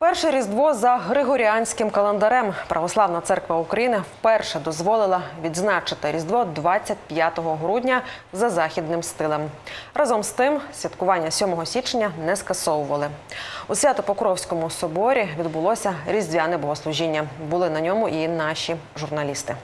Перше різдво за григоріанським календарем. Православна церква України вперше дозволила відзначити різдво 25 грудня за західним стилем. Разом з тим, святкування 7 січня не скасовували. У Свято-Покровському соборі відбулося різдвяне богослужіння. Були на ньому і наші журналісти.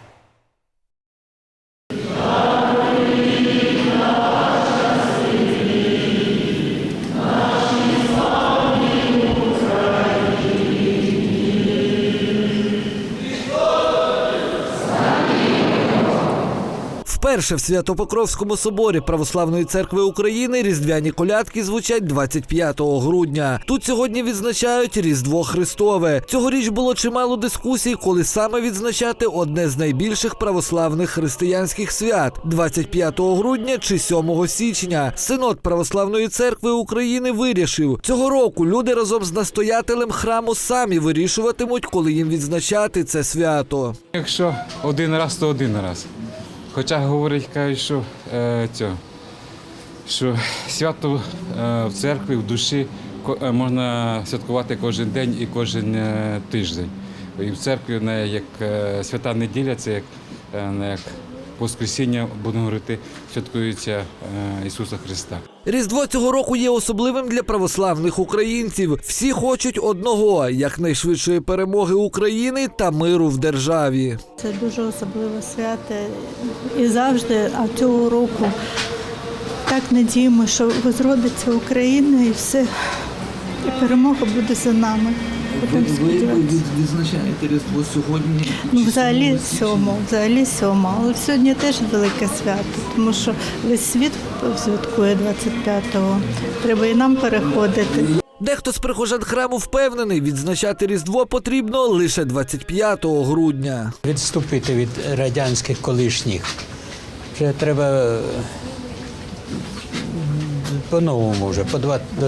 Вперше в Свято-Покровському соборі Православної церкви України різдвяні колядки звучать 25 грудня. Тут сьогодні відзначають Різдво Христове. Цьогоріч було чимало дискусій, коли саме відзначати одне з найбільших православних християнських свят 25 грудня чи 7 січня. Синод Православної церкви України вирішив, цього року люди разом з настоятелем храму самі вирішуватимуть, коли їм відзначати це свято. Якщо один раз, то один раз. Хоча говорять, кажуть, що, е, цього, що свято е, в церкві, в душі е, можна святкувати кожен день і кожен е, тиждень. І в церкві не як е, свята неділя, це як, е, не як Воскресіння, будемо говорити, святкується е, Ісуса Христа. Різдво цього року є особливим для православних українців. Всі хочуть одного якнайшвидшої перемоги України та миру в державі. Це дуже особливе свято і завжди, а цього року так надіємо, що возродиться Україна і все, і перемога буде за нами. Сподіватися. відзначаєте Різдво сьогодні? Ну, взагалі сьомо, взагалі сьомо. Але сьогодні теж велике свято, тому що весь світ святкує 25-го. Треба і нам переходити. Дехто з прихожан храму впевнений, відзначати Різдво потрібно лише 25 грудня. відступити від радянських колишніх. Вже треба по-новому вже, по два- до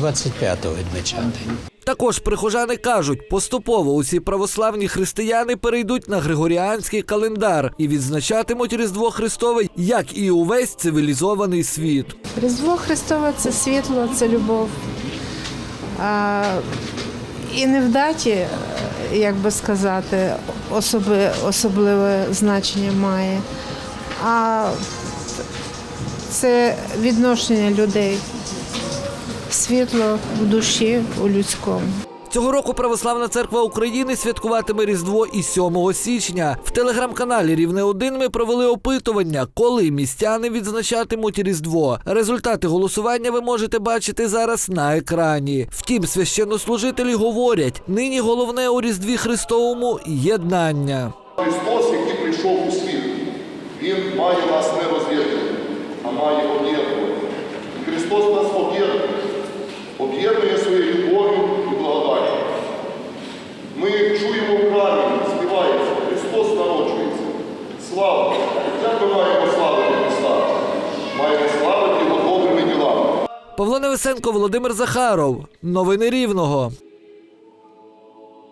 25-го відмічати. Також прихожани кажуть, поступово усі православні християни перейдуть на григоріанський календар і відзначатимуть Різдво Христове, як і увесь цивілізований світ. Різдво Христове це світло, це любов. А, і не в даті, е, як би сказати, особи, особливе значення має, а це відношення людей. Світло в душі, у людському. Цього року Православна церква України святкуватиме Різдво і 7 січня. В телеграм-каналі Рівне 1 ми провели опитування, коли містяни відзначатимуть Різдво. Результати голосування ви можете бачити зараз на екрані. Втім, священнослужителі говорять, нині головне у Різдві Христовому єднання. Христос, який прийшов у світ, Він має нас не розв'язувати, а має об'єднувати. І Христос нас об'єднує, об'єднує своєю любов'ю і благодаттю. Ми чуємо в храмі, співається, Христос народжується. Слава! Як ми маємо славити Христа? Маємо славити Його добрими ділами. Павло Невесенко, Володимир Захаров. Новини Рівного.